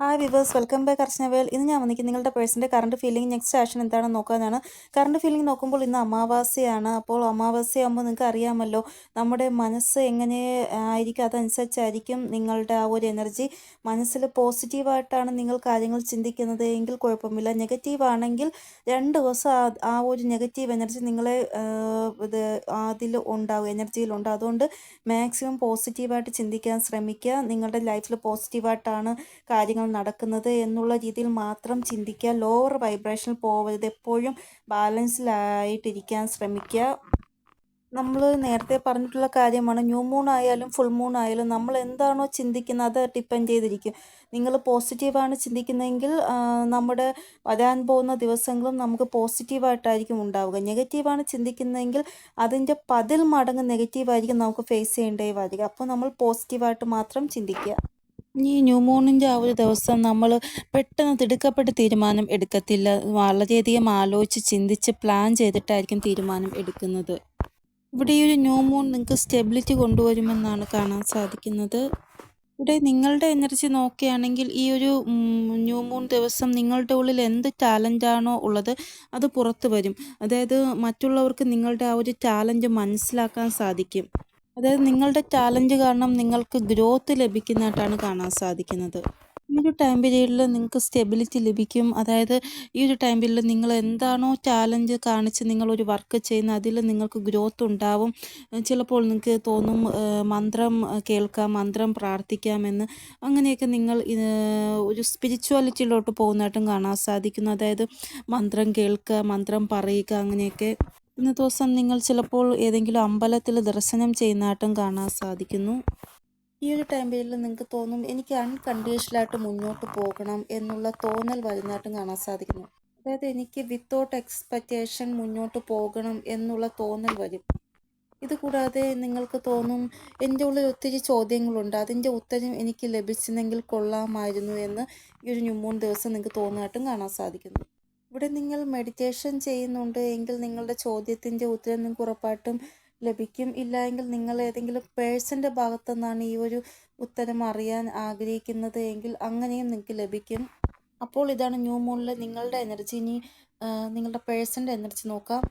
Hi viewers welcome back Archanavel ഇന്ന് ഞാൻ വന്നിരിക്കുന്നത് നിങ്ങളുടെ പേഴ്സന്റെ കറണ്ട് ഫീലിംഗ് നെക്സ്റ്റ് ആക്ഷൻ എന്താണെന്ന് നോക്കാനാണ്. കറണ്ട് ഫീലിംഗ് നോക്കുമ്പോൾ ഇന്ന് അമാവാസ്യയാണ്. അപ്പോൾ അമാവാസ്യയാകുമ്പോൾ നിങ്ങൾക്ക് അറിയാമല്ലോ നമ്മുടെ മനസ്സ് എങ്ങനെ ആയിരിക്കും അതനുസരിച്ചായിരിക്കും നിങ്ങളുടെ ആ ഒരു എനർജി മനസ്സിൽ പോസിറ്റീവായിട്ടാണ് നിങ്ങൾ കാര്യങ്ങൾ ചിന്തിക്കുന്നത്. എങ്കിൽ കുഴപ്പമില്ല. നെഗറ്റീവ് ആണെങ്കിൽ രണ്ട് ദിവസം ആ ഒരു നെഗറ്റീവ് എനർജി നിങ്ങളെ ഇത് അതിൽ ഉണ്ടാവും എനർജിയിൽ ഉണ്ടാവും. അതുകൊണ്ട് മാക്സിമം പോസിറ്റീവായിട്ട് ചിന്തിക്കാൻ ശ്രമിക്കുക. നിങ്ങളുടെ ലൈഫിൽ പോസിറ്റീവായിട്ടാണ് കാര്യങ്ങൾ നടക്കുന്നത് എന്നുള്ള രീതിയിൽ മാത്രം ചിന്തിക്കുക. ലോവർ വൈബ്രേഷനിൽ പോവരുത്. എപ്പോഴും ബാലൻസിലായിട്ടിരിക്കാൻ ശ്രമിക്കുക. നമ്മൾ നേരത്തെ പറഞ്ഞിട്ടുള്ള കാര്യമാണ്. ന്യൂ മൂൺ ആയാലും ഫുൾ മൂൺ ആയാലും നമ്മൾ എന്താണോ ചിന്തിക്കുന്നത് അത് ഡിപ്പെൻഡ് ചെയ്തിരിക്കും. നിങ്ങൾ പോസിറ്റീവാണ് ചിന്തിക്കുന്നതെങ്കിൽ നമ്മുടെ വരാൻ പോകുന്ന ദിവസങ്ങളും നമുക്ക് പോസിറ്റീവായിട്ടായിരിക്കും ഉണ്ടാവുക. നെഗറ്റീവാണ് ചിന്തിക്കുന്നതെങ്കിൽ അതിന്റെ പതിൽ മടങ്ങ് നെഗറ്റീവായിരിക്കും നമുക്ക് ഫേസ് ചെയ്യേണ്ടേ വരിക. അപ്പോൾ നമ്മൾ പോസിറ്റീവായിട്ട് മാത്രം ചിന്തിക്കുക. ഈ ന്യൂ മൂണിന്റെ ആ ഒരു ദിവസം നമ്മൾ പെട്ടെന്ന് തിടുക്കപ്പെട്ട് തീരുമാനം എടുക്കത്തില്ല. വളരെയധികം ആലോചിച്ച് ചിന്തിച്ച് പ്ലാൻ ചെയ്തിട്ടായിരിക്കും തീരുമാനം എടുക്കുന്നത്. ഇവിടെ ഈ ഒരു ന്യൂ മൂൺ നിങ്ങൾക്ക് സ്റ്റെബിലിറ്റി കൊണ്ടുവരുമെന്നാണ് കാണാൻ സാധിക്കുന്നത്. ഇവിടെ നിങ്ങളുടെ എനർജി നോക്കുകയാണെങ്കിൽ ഈ ഒരു ന്യൂ മൂൺ ദിവസം നിങ്ങളുടെ ഉള്ളിൽ എന്ത് ടാലന്റാണോ ഉള്ളത് അത് പുറത്തു വരും. അതായത് മറ്റുള്ളവർക്ക് നിങ്ങളുടെ ആ ഒരു ടാലന്റ് മനസ്സിലാക്കാൻ സാധിക്കും. അതായത് നിങ്ങളുടെ ടാലന്റ് കാരണം നിങ്ങൾക്ക് ഗ്രോത്ത് ലഭിക്കുന്നതായിട്ടാണ് കാണാൻ സാധിക്കുന്നത്. ഈ ഒരു ടൈം പീരീഡിൽ നിങ്ങൾക്ക് സ്റ്റെബിലിറ്റി ലഭിക്കും. അതായത് ഈ ഒരു ടൈം പീരീഡിൽ നിങ്ങൾ എന്താണോ ടാലന്റ് കാണിച്ച് നിങ്ങൾ ഒരു വർക്ക് ചെയ്യുന്ന അതിൽ നിങ്ങൾക്ക് ഗ്രോത്ത് ഉണ്ടാവും. ചിലപ്പോൾ നിങ്ങൾക്ക് തോന്നും മന്ത്രം കേൾക്കാം മന്ത്രം പ്രാർത്ഥിക്കാമെന്ന് അങ്ങനെയൊക്കെ നിങ്ങൾ ഒരു സ്പിരിച്വാലിറ്റിയിലോട്ട് പോകുന്നതായിട്ടും കാണാൻ സാധിക്കുന്നു. അതായത് മന്ത്രം കേൾക്കുക മന്ത്രം പറയുക അങ്ങനെയൊക്കെ ഇന്ന ദിവസം നിങ്ങൾ ചിലപ്പോൾ ഏതെങ്കിലും അമ്പലത്തിൽ ദർശനം ചെയ്യുന്നതായിട്ടും കാണാൻ സാധിക്കുന്നു. ഈ ഒരു ടൈം പീരീഡിൽ നിങ്ങൾക്ക് തോന്നും എനിക്ക് അൺകണ്ടീഷണലായിട്ട് മുന്നോട്ട് പോകണം എന്നുള്ള തോന്നൽ വരുന്നതായിട്ടും കാണാൻ സാധിക്കുന്നു. അതായത് എനിക്ക് വിത്തൗട്ട് എക്സ്പെക്റ്റേഷൻ മുന്നോട്ട് പോകണം എന്നുള്ള തോന്നൽ വരും. ഇത് കൂടാതെ നിങ്ങൾക്ക് തോന്നും എന്റെ ഉള്ളിൽ ഒത്തിരി ചോദ്യങ്ങളുണ്ട്. അതിന്റെ ഉത്തരം എനിക്ക് ലഭിച്ചിരുന്നെങ്കിൽ കൊള്ളാമായിരുന്നു എന്ന് ഈ ഒരു ന്യൂമൂൺ ദിവസം നിങ്ങൾക്ക് തോന്നുന്നതായിട്ടും കാണാൻ സാധിക്കുന്നു. ഇവിടെ നിങ്ങൾ മെഡിറ്റേഷൻ ചെയ്യുന്നുണ്ട് എങ്കിൽ നിങ്ങളുടെ ചോദ്യത്തിന്റെ ഉത്തരം നിങ്ങൾക്ക് ഉറപ്പായിട്ടും ലഭിക്കും. ഇല്ല എങ്കിൽ നിങ്ങൾ ഏതെങ്കിലും പേഴ്സന്റെ ഭാഗത്തു നിന്നാണ് ഈ ഒരു ഉത്തരം അറിയാൻ ആഗ്രഹിക്കുന്നത് എങ്കിൽ അങ്ങനെയും നിങ്ങൾക്ക് ലഭിക്കും. അപ്പോൾ ഇതാണ് ന്യൂ മൂണിൽ നിങ്ങളുടെ എനർജി ഇനി നിങ്ങളുടെ പേഴ്സന്റെ എനർജി നോക്കാം.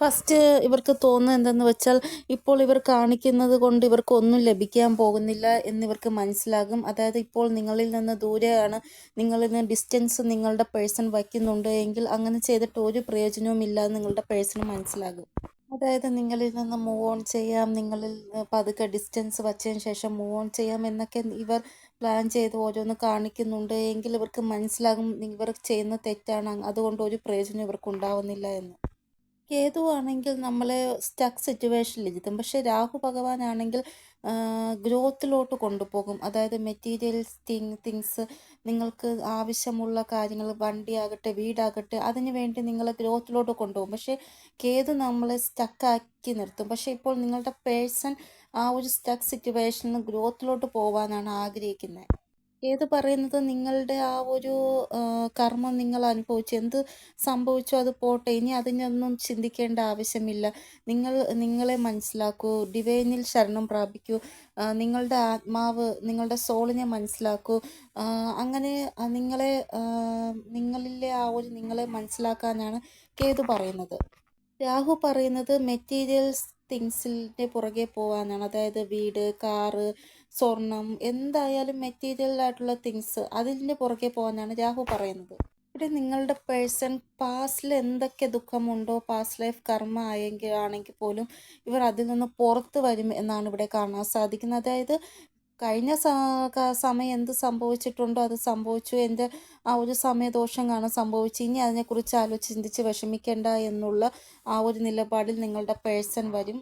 ഫസ്റ്റ് ഇവർക്ക് തോന്നുന്നത് എന്തെന്ന് വെച്ചാൽ ഇപ്പോൾ ഇവർ കാണിക്കുന്നത് കൊണ്ട് ഇവർക്ക് ഒന്നും ലഭിക്കാൻ പോകുന്നില്ല എന്നിവർക്ക് മനസ്സിലാകും. അതായത് ഇപ്പോൾ നിങ്ങളിൽ നിന്ന് ദൂരെയാണ് നിങ്ങളിൽ നിന്ന് ഡിസ്റ്റൻസ് നിങ്ങളുടെ പേഴ്സൺ വയ്ക്കുന്നുണ്ട് എങ്കിൽ അങ്ങനെ ചെയ്തിട്ട് ഒരു പ്രയോജനവും ഇല്ല എന്ന് നിങ്ങളുടെ പേഴ്സണ് മനസ്സിലാകും. അതായത് നിങ്ങളിൽ നിന്ന് മൂവ് ഓൺ ചെയ്യാം നിങ്ങളിൽ പതുക്കെ ഡിസ്റ്റൻസ് വച്ചതിന് ശേഷം മൂവ് ഓൺ ചെയ്യാം എന്നൊക്കെ ഇവർ പ്ലാൻ ചെയ്ത് ഓരോന്ന് കാണിക്കുന്നുണ്ട് എങ്കിൽ ഇവർക്ക് മനസ്സിലാകും ഇവർ ചെയ്യുന്ന തെറ്റാണ്. അതുകൊണ്ട് ഒരു പ്രയോജനം ഇവർക്ക് ഉണ്ടാവുന്നില്ല എന്ന്. കേതു ആണെങ്കിൽ നമ്മളെ സ്റ്റക്ക് സിറ്റുവേഷനിൽ ഇരുത്തും പക്ഷെ രാഹു ഭഗവാനാണെങ്കിൽ ഗ്രോത്തിലോട്ട് കൊണ്ടുപോകും. അതായത് മെറ്റീരിയൽസ് തിങ് തിങ്സ് നിങ്ങൾക്ക് ആവശ്യമുള്ള കാര്യങ്ങൾ വണ്ടിയാകട്ടെ വീടാകട്ടെ അതിന് വേണ്ടി നിങ്ങളെ ഗ്രോത്തിലോട്ട് കൊണ്ടുപോകും. പക്ഷേ കേതു നമ്മളെ സ്റ്റക്കാക്കി നിർത്തും. പക്ഷേ ഇപ്പോൾ നിങ്ങളുടെ പേഴ്സൺ ആ ഒരു സ്റ്റക്ക് സിറ്റുവേഷനിൽ ഗ്രോത്തിലോട്ട് പോകാനാണ് ആഗ്രഹിക്കുന്നത് ഏത് പറയുന്നത് നിങ്ങളുടെ ആ ഒരു കർമ്മം നിങ്ങൾ അനുഭവിച്ചു? എന്ത് സംഭവിച്ചു അത് പോട്ടെ? ഇനി അതിനൊന്നും ചിന്തിക്കേണ്ട ആവശ്യമില്ല. നിങ്ങൾ നിങ്ങളെ മനസ്സിലാക്കൂ. ഡിവൈനിൽ ശരണം പ്രാപിക്കൂ. നിങ്ങളുടെ ആത്മാവ് നിങ്ങളുടെ സോളിനെ മനസ്സിലാക്കൂ. അങ്ങനെ നിങ്ങളെ നിങ്ങളിലെ ആ ഒരു നിങ്ങളെ മനസ്സിലാക്കാനാണ് കേതു പറയുന്നത്. രാഹു പറയുന്നത് മെറ്റീരിയൽസ് തിങ്സിന്റെ പുറകെ പോകാനാണ് അതായത് വീട് കാറ് സ്വർണം എന്തായാലും മെറ്റീരിയൽ ആയിട്ടുള്ള തിങ്സ് അതിന്റെ പുറകെ പോകാനാണ് രാഹു പറയുന്നത്. ഇവിടെ നിങ്ങളുടെ പേഴ്സൺ പാസ്റ്റിൽ എന്തൊക്കെ ദുഃഖമുണ്ടോ പാസ്റ്റ് ലൈഫ് കർമ്മ ആയെങ്കിൽ ആണെങ്കിൽ പോലും ഇവർ അതിൽ നിന്ന് പുറത്ത് വരും എന്നാണ് ഇവിടെ കാണാൻ സാധിക്കുന്നത്. അതായത് കഴിഞ്ഞ സമയം എന്ത് സംഭവിച്ചിട്ടുണ്ടോ അത് സംഭവിച്ചു. എന്റെ ആ ഒരു സമയദോഷം കാണാൻ സംഭവിച്ചു. ഇനി അതിനെക്കുറിച്ച് ആലോചിച്ച് ചിന്തിച്ച് വിഷമിക്കേണ്ട എന്നുള്ള ആ ഒരു നിലപാടിൽ നിങ്ങളുടെ പേഴ്സൺ വരും.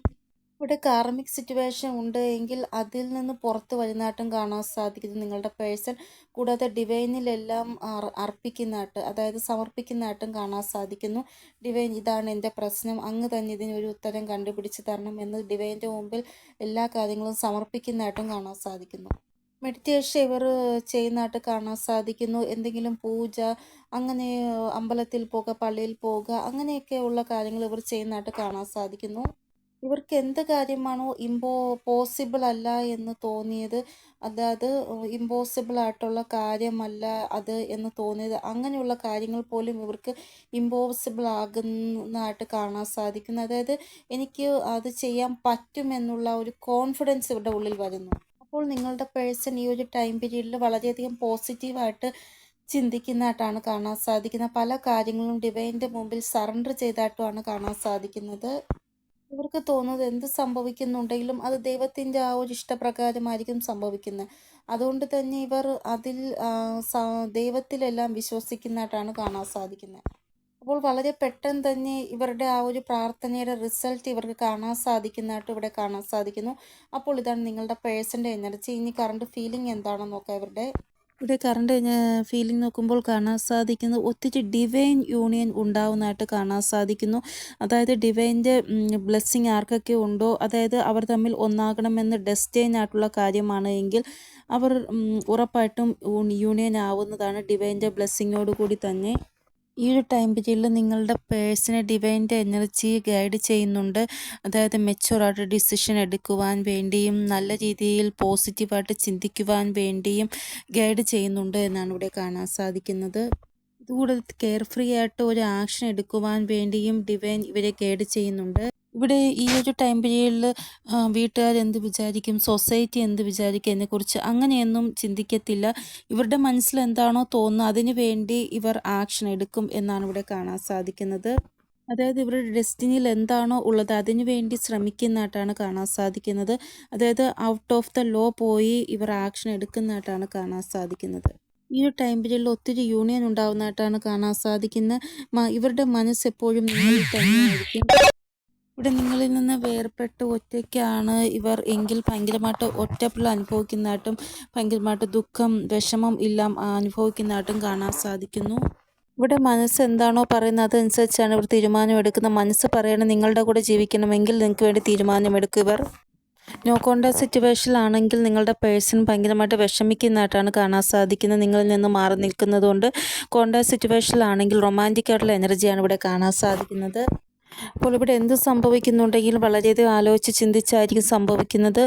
ഇവിടെ കാർമിക് സിറ്റുവേഷൻ ഉണ്ട് എങ്കിൽ അതിൽ നിന്ന് പുറത്ത് വരുന്നതായിട്ടും കാണാൻ സാധിക്കുന്നത് നിങ്ങളുടെ പേഴ്സൺ കൂടാതെ ഡിവൈനിലെല്ലാം അർ- അർപ്പിക്കുന്നതായിട്ട് അതായത് സമർപ്പിക്കുന്നതായിട്ടും കാണാൻ സാധിക്കുന്നു. ഡിവൈൻ ഇതാണ് എന്റെ പ്രശ്നം. അങ്ങ് തന്നെ ഇതിനൊരു ഉത്തരം കണ്ടുപിടിച്ച് തരണം എന്ന് ഡിവൈന്റെ മുമ്പിൽ എല്ലാ കാര്യങ്ങളും സമർപ്പിക്കുന്നതായിട്ടും കാണാൻ സാധിക്കുന്നു. മെഡിറ്റേഷൻ ഇവർ ചെയ്യുന്നതായിട്ട് കാണാൻ സാധിക്കുന്നു. എന്തെങ്കിലും പൂജ അങ്ങനെ അമ്പലത്തിൽ പോകുക പള്ളിയിൽ പോകുക അങ്ങനെയൊക്കെയുള്ള കാര്യങ്ങൾ ഇവർ ചെയ്യുന്നതായിട്ട് കാണാൻ സാധിക്കുന്നു. ഇവർക്ക് എന്ത് കാര്യമാണോ ഇമ്പോ പോസിബിൾ അല്ല എന്ന് തോന്നിയത്. അതായത് ഇമ്പോസിബിൾ ആയിട്ടുള്ള കാര്യമല്ല അത് എന്ന് തോന്നിയത്. അങ്ങനെയുള്ള കാര്യങ്ങൾ പോലും ഇവർക്ക് ഇമ്പോസിബിൾ ആകുന്നതായിട്ട് കാണാൻ സാധിക്കുന്നു. അതായത് എനിക്ക് അത് ചെയ്യാൻ പറ്റുമെന്നുള്ള ഒരു കോൺഫിഡൻസ് ഇവരുടെ ഉള്ളിൽ വരുന്നു. അപ്പോൾ നിങ്ങളുടെ പേഴ്സൺ ഈ ഒരു ടൈം പീരീഡിൽ വളരെയധികം പോസിറ്റീവായിട്ട് ചിന്തിക്കുന്നതായിട്ടാണ് കാണാൻ സാധിക്കുന്നത്. പല കാര്യങ്ങളും ഡിവൈന്റെ മുമ്പിൽ സറണ്ടർ ചെയ്തതായിട്ടുമാണ് കാണാൻ സാധിക്കുന്നത്. ഇവർക്ക് തോന്നുന്നത് എന്ത് സംഭവിക്കുന്നുണ്ടെങ്കിലും അത് ദൈവത്തിന്റെ ആ ഒരു ഇഷ്ടപ്രകാരമായിരിക്കും സംഭവിക്കുന്നത് അതുകൊണ്ട് തന്നെ ഇവർ അതിൽ ദൈവത്തിലെല്ലാം വിശ്വസിക്കുന്നതായിട്ടാണ് കാണാൻ സാധിക്കുന്നത് അപ്പോൾ വളരെ പെട്ടെന്ന് തന്നെ ഇവരുടെ ആ ഒരു പ്രാർത്ഥനയുടെ റിസൾട്ട് ഇവർക്ക് കാണാൻ സാധിക്കുന്നതായിട്ട് ഇവിടെ കാണാൻ സാധിക്കുന്നു. അപ്പോൾ ഇതാണ് നിങ്ങളുടെ പേഴ്സന്റെ എനർജി. ഇനി കറണ്ട് ഫീലിംഗ് എന്താണെന്ന് നോക്കാം ഇവരുടെ ഇവിടെ കറണ്ട് ഫീലിംഗ് നോക്കുമ്പോൾ കാണാൻ സാധിക്കുന്നത് ഒത്തിരി ഡിവൈൻ യൂണിയൻ ഉണ്ടാവുന്നതായിട്ട് കാണാൻ സാധിക്കുന്നു. അതായത് ഡിവൈന്റെ ബ്ലെസ്സിങ് ആർക്കൊക്കെ ഉണ്ടോ അതായത് അവർ തമ്മിൽ ഒന്നാകണമെന്ന് ഡെസ്റ്റൈൻ ആയിട്ടുള്ള കാര്യമാണ് എങ്കിൽ അവർ ഉറപ്പായിട്ടും യൂണിയൻ ആവുന്നതാണ് ഡിവൈന്റെ ബ്ലെസ്സിങ്ങോട് കൂടി തന്നെ. ഈ ഒരു ടൈം പീരീഡിൽ നിങ്ങളുടെ പേഴ്സണൽ ഡിവൈന്റെ എനർജി ഗൈഡ് ചെയ്യുന്നുണ്ട്. അതായത് മെച്ചുവറായിട്ട് ഡിസിഷൻ എടുക്കുവാൻ വേണ്ടിയും നല്ല രീതിയിൽ പോസിറ്റീവായിട്ട് ചിന്തിക്കുവാൻ വേണ്ടിയും ഗൈഡ് ചെയ്യുന്നുണ്ട് എന്നാണ് ഇവിടെ കാണാൻ സാധിക്കുന്നത്. ഇതുകൂടെ കെയർ ഫ്രീ ആയിട്ട് ഒരു ആക്ഷൻ എടുക്കുവാൻ വേണ്ടിയും ഡിവൈൻ ഇവരെ ഗൈഡ് ചെയ്യുന്നുണ്ട്. ഇവിടെ ഈ ഒരു ടൈം പീരീഡിൽ വീട്ടുകാർ എന്ത് വിചാരിക്കും സൊസൈറ്റി എന്ത് വിചാരിക്കും എന്നെക്കുറിച്ച് അങ്ങനെയൊന്നും ചിന്തിക്കത്തില്ല. ഇവരുടെ മനസ്സിൽ എന്താണോ തോന്നുന്നത് അതിനു വേണ്ടി ഇവർ ആക്ഷൻ എടുക്കും എന്നാണ് ഇവിടെ കാണാൻ സാധിക്കുന്നത്. അതായത് ഇവരുടെ ഡെസ്റ്റിനിയിൽ എന്താണോ ഉള്ളത് അതിനു വേണ്ടി ശ്രമിക്കുന്നതായിട്ടാണ് കാണാൻ സാധിക്കുന്നത്. അതായത് ഔട്ട് ഓഫ് ദ ലോ പോയി ഇവർ ആക്ഷൻ എടുക്കുന്നതായിട്ടാണ് കാണാൻ സാധിക്കുന്നത്. ഈ ഒരു ടൈം പീരീഡിൽ ഒത്തിരി യൂണിയൻ ഉണ്ടാവുന്നതായിട്ടാണ് കാണാൻ സാധിക്കുന്നത്. ഇവരുടെ മനസ്സ് എപ്പോഴും നിങ്ങളിൽ തന്നെയായിരിക്കും. ഇവിടെ നിങ്ങളിൽ നിന്ന് വേർപെട്ട് ഒറ്റയ്ക്കാണ് ഇവർ എങ്കിൽ ഭയങ്കരമായിട്ട് ഒറ്റപ്പിള്ള അനുഭവിക്കുന്നതായിട്ടും ഭയങ്കരമായിട്ട് ദുഃഖം വിഷമം എല്ലാം അനുഭവിക്കുന്നതായിട്ടും കാണാൻ സാധിക്കുന്നു. ഇവിടെ മനസ്സ് എന്താണോ പറയുന്നത് അതനുസരിച്ചാണ് ഇവർ തീരുമാനമെടുക്കുന്നത്. മനസ്സ് പറയണം നിങ്ങളുടെ കൂടെ ജീവിക്കണമെങ്കിൽ നിങ്ങൾക്ക് വേണ്ടി തീരുമാനമെടുക്കുക ഇവർ. നോ കോണ്ടാക്ട് സിറ്റുവേഷനിലാണെങ്കിൽ നിങ്ങളുടെ പേഴ്സൺ ഭയങ്കരമായിട്ട് വിഷമിക്കുന്നതായിട്ടാണ് കാണാൻ സാധിക്കുന്നത്. നിങ്ങളിൽ നിന്ന് മാറി നിൽക്കുന്നതുകൊണ്ട് കോണ്ടാക്ട് സിറ്റുവേഷനിലാണെങ്കിൽ റൊമാന്റിക് ആയിട്ടുള്ള എനർജിയാണ് ഇവിടെ കാണാൻ സാധിക്കുന്നത്. അപ്പോൾ ഇവിടെ എന്ത് സംഭവിക്കുന്നുണ്ടെങ്കിലും വളരെയധികം ആലോചിച്ച് ചിന്തിച്ചായിരിക്കും സംഭവിക്കുന്നത്.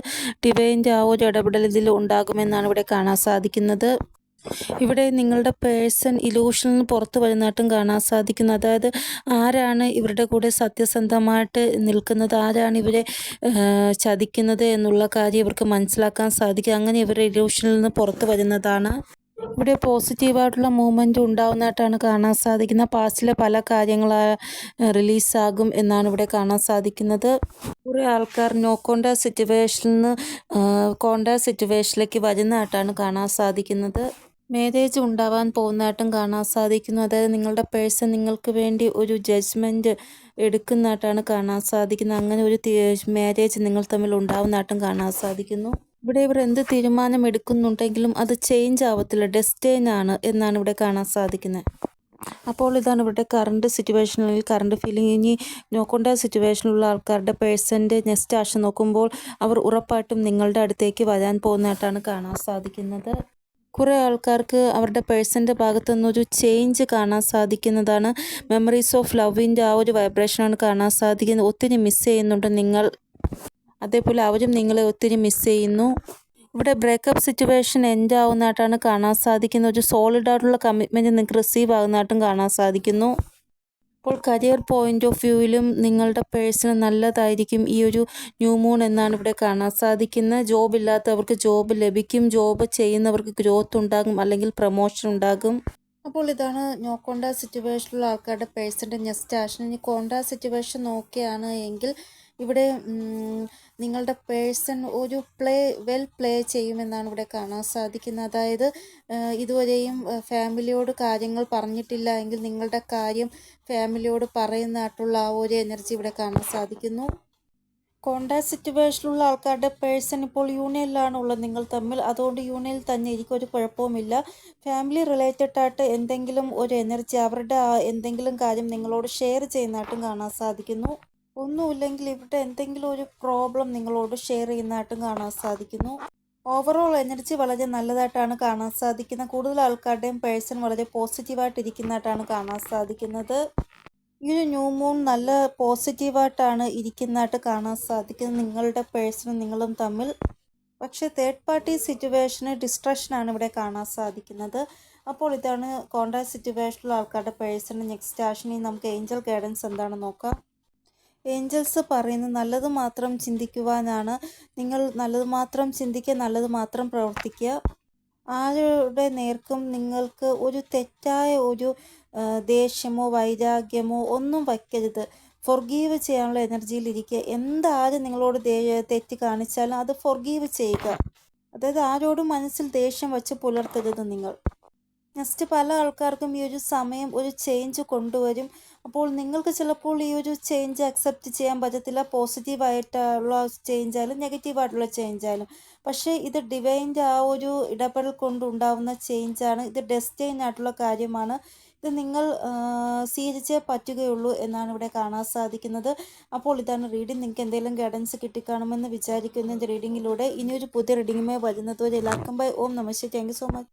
ഡിവൈന്റെ ആ ഒരു ഇടപെടൽ ഇതിൽ ഉണ്ടാകുമെന്നാണ് ഇവിടെ കാണാൻ സാധിക്കുന്നത്. ഇവിടെ നിങ്ങളുടെ പേഴ്സൺ ഇലൂഷനിൽ പുറത്തു വരുന്നതായിട്ടും കാണാൻ സാധിക്കുന്നു. അതായത് ആരാണ് ഇവരുടെ കൂടെ സത്യസന്ധമായിട്ട് നിൽക്കുന്നത്? ആരാണ് ഇവരെ ചതിക്കുന്നത് എന്നുള്ള കാര്യം ഇവർക്ക് മനസ്സിലാക്കാൻ സാധിക്കും. അങ്ങനെ ഇവരുടെ ഇലൂഷനിൽ നിന്ന് പുറത്തു വരുന്നതാണ്. ഇവിടെ പോസിറ്റീവായിട്ടുള്ള മൂവ്മെന്റ് ഉണ്ടാവുന്നതായിട്ടാണ് കാണാൻ സാധിക്കുന്നത്. പാസ്റ്റിലെ പല കാര്യങ്ങൾ റിലീസാകും എന്നാണ് ഇവിടെ കാണാൻ സാധിക്കുന്നത്. കുറേ ആൾക്കാർ നോ കോണ്ടാക്ട് സിറ്റുവേഷനിൽ നിന്ന് കോണ്ടാക്ട് സിറ്റുവേഷനിലേക്ക് വരുന്നതായിട്ടാണ് കാണാൻ സാധിക്കുന്നത്. മാരേജ് ഉണ്ടാവാൻ പോകുന്നതായിട്ടും കാണാൻ സാധിക്കുന്നു. അതായത് നിങ്ങളുടെ പേഴ്സൺ നിങ്ങൾക്ക് വേണ്ടി ഒരു ജഡ്ജ്മെന്റ് എടുക്കുന്നതായിട്ടാണ് കാണാൻ സാധിക്കുന്നത്. അങ്ങനെ ഒരു മാരേജ് നിങ്ങൾ തമ്മിൽ ഉണ്ടാവുന്നതായിട്ടും കാണാൻ സാധിക്കുന്നു. ഇവിടെ ഇവർ എന്ത് തീരുമാനം എടുക്കുന്നുണ്ടെങ്കിലും അത് ചേഞ്ച് ആവത്തില്ല. ഡെസ്റ്റൈൻ ആണ് എന്നാണ് ഇവിടെ കാണാൻ സാധിക്കുന്നത്. അപ്പോൾ ഇതാണ് ഇവരുടെ കറണ്ട് സിറ്റുവേഷനിൽ കറണ്ട് ഫീലിംഗ് ഇനി നോക്കേണ്ട സിറ്റുവേഷനിലുള്ള ആൾക്കാരുടെ പേഴ്സന്റെ നെക്സ്റ്റ് ആശ നോക്കുമ്പോൾ അവർ ഉറപ്പായിട്ടും നിങ്ങളുടെ അടുത്തേക്ക് വരാൻ പോകുന്നതായിട്ടാണ് കാണാൻ സാധിക്കുന്നത്. കുറേ ആൾക്കാർക്ക് അവരുടെ പേഴ്സന്റെ ഭാഗത്തു നിന്നൊരു ചേഞ്ച് കാണാൻ സാധിക്കുന്നതാണ്. മെമ്മറീസ് ഓഫ് ലവിന്റെ ആ ഒരു വൈബ്രേഷനാണ് കാണാൻ സാധിക്കുന്നത്. ഒത്തിരി മിസ് ചെയ്യുന്നുണ്ട് നിങ്ങൾ. അതേപോലെ അവരും നിങ്ങളെ ഒത്തിരി മിസ് ചെയ്യുന്നു. ഇവിടെ ബ്രേക്കപ്പ് സിറ്റുവേഷൻ എൻഡ് ആവുന്നതായിട്ടാണ് കാണാൻ സാധിക്കുന്നത്. ഒരു സോളിഡ് ആയിട്ടുള്ള കമ്മിറ്റ്മെന്റ് നിങ്ങൾക്ക് റിസീവ് ആകുന്നതായിട്ടും കാണാൻ സാധിക്കുന്നു. അപ്പോൾ കരിയർ പോയിന്റ് ഓഫ് വ്യൂവിലും നിങ്ങളുടെ പേഴ്സണ് നല്ലതായിരിക്കും. ഈ ഒരു ന്യൂ മൂൺ എന്നാണ് ഇവിടെ കാണാൻ സാധിക്കുന്നത്. ജോബ് ഇല്ലാത്തവർക്ക് ജോബ് ലഭിക്കും. ജോബ് ചെയ്യുന്നവർക്ക് ഗ്രോത്ത് ഉണ്ടാകും. അല്ലെങ്കിൽ പ്രൊമോഷൻ ഉണ്ടാകും. അപ്പോൾ ഇതാണ് നോ കോണ്ടാ സിറ്റുവേഷനിലുള്ള ആൾക്കാരുടെ പേഴ്സന്റെ നെക്സ്റ്റ് ആക്ഷൻ ഇനി കോണ്ടാ സിറ്റുവേഷൻ നോക്കുകയാണ് എങ്കിൽ ഇവിടെ നിങ്ങളുടെ പേഴ്സൺ ഒരു പ്ലേ വെൽ പ്ലേ ചെയ്യുമെന്നാണ് ഇവിടെ കാണാൻ സാധിക്കുന്നത്. അതായത് ഇതുവരെയും ഫാമിലിയോട് കാര്യങ്ങൾ പറഞ്ഞിട്ടില്ല എങ്കിൽ നിങ്ങളുടെ കാര്യം ഫാമിലിയോട് പറയുന്നതായിട്ടുള്ള ആ ഒരു എനർജി ഇവിടെ കാണാൻ സാധിക്കുന്നു. കോണ്ടാക്ട് സിറ്റുവേഷനിലുള്ള ആൾക്കാരുടെ പേഴ്സൺ ഇപ്പോൾ യൂണിയനിലാണ് ഉള്ളത് നിങ്ങൾ തമ്മിൽ. അതുകൊണ്ട് യൂണിയനിൽ തന്നെ ഇരിക്കും ഒരു കുഴപ്പവുമില്ല. ഫാമിലി റിലേറ്റഡ് ആയിട്ട് എന്തെങ്കിലും ഒരു എനർജി അവരുടെ എന്തെങ്കിലും കാര്യം നിങ്ങളോട് ഷെയർ ചെയ്യുന്നതായിട്ടും കാണാൻ സാധിക്കുന്നു. ഒന്നുമില്ലെങ്കിൽ ഇവിടെ എന്തെങ്കിലും ഒരു പ്രോബ്ലം നിങ്ങളോട് ഷെയർ ചെയ്യുന്നതായിട്ടും കാണാൻ സാധിക്കുന്നു. ഓവറോൾ എനർജി വളരെ നല്ലതായിട്ടാണ് കാണാൻ സാധിക്കുന്നത്. കൂടുതൽ ആൾക്കാരുടെയും പേഴ്സൺ വളരെ പോസിറ്റീവായിട്ട് ഇരിക്കുന്നതായിട്ടാണ് കാണാൻ സാധിക്കുന്നത്. ഈ ഒരു ന്യൂ മൂൺ നല്ല പോസിറ്റീവായിട്ടാണ് ഇരിക്കുന്നതായിട്ട് കാണാൻ സാധിക്കുന്നത്. നിങ്ങളുടെ പേഴ്സണും നിങ്ങളും തമ്മിൽ. പക്ഷേ തേർഡ് പാർട്ടി സിറ്റുവേഷന് ഡിസ്ട്രക്ഷനാണ് ഇവിടെ കാണാൻ സാധിക്കുന്നത്. അപ്പോൾ ഇതാണ് കോൺട്രാക്ട് സിറ്റുവേഷനിലുള്ള ആൾക്കാരുടെ പേഴ്സണ് നെക്സ്റ്റ് ആഷനി നമുക്ക് ഏഞ്ചൽ ഗൈഡൻസ് എന്താണെന്ന് നോക്കാം. ഏഞ്ചൽസ് പറയുന്നത് നല്ലത് മാത്രം ചിന്തിക്കുവാനാണ്. നിങ്ങൾ നല്ലത് മാത്രം ചിന്തിക്കുക നല്ലത് മാത്രം പ്രവർത്തിക്കുക. ആരുടെ നേർക്കും നിങ്ങൾക്ക് ഒരു തെറ്റായ ഒരു ദേഷ്യമോ വൈരാഗ്യമോ ഒന്നും വയ്ക്കരുത്. ഫൊർഗീവ് ചെയ്യാനുള്ള എനർജിയിൽ ഇരിക്കുക. എന്താരും നിങ്ങളോട് തെറ്റ് കാണിച്ചാലും അത് ഫൊർഗീവ് ചെയ്യുക. അതായത് ആരോടും മനസ്സിൽ ദേഷ്യം വെച്ച് പുലർത്തരുത് നിങ്ങൾ. നെക്സ്റ്റ് പല ആൾക്കാർക്കും ഈ ഒരു സമയം ഒരു ചേഞ്ച് കൊണ്ടുവരും. അപ്പോൾ നിങ്ങൾക്ക് ചിലപ്പോൾ ഈ ഒരു ചേഞ്ച് അക്സെപ്റ്റ് ചെയ്യാൻ പറ്റത്തില്ല. പോസിറ്റീവായിട്ടുള്ള ചേഞ്ച് ആയാലും നെഗറ്റീവായിട്ടുള്ള ചേഞ്ച് ആയാലും. പക്ഷേ ഇത് ഡിവൈന്റെ ആ ഒരു ഇടപെടൽ കൊണ്ടുണ്ടാവുന്ന ആണ്. ഇത് ഡെസ്റ്റൈൻ ആയിട്ടുള്ള കാര്യമാണ്. ഇത് നിങ്ങൾ സ്വീകരിച്ചേ പറ്റുകയുള്ളൂ എന്നാണ് ഇവിടെ കാണാൻ സാധിക്കുന്നത്. അപ്പോൾ ഇതാണ് റീഡിംഗ് നിങ്ങൾക്ക് എന്തെങ്കിലും ഗൈഡൻസ് കിട്ടിക്കാണുമെന്ന് വിചാരിക്കുന്ന. റീഡിങ്ങിലൂടെ ഇനിയൊരു പുതിയ റീഡിങ്ങുമായി വരുന്നതുവരെ എല്ലാവർക്കും ബൈ ഓം നമസ്തേ താങ്ക് സോ മച്ച്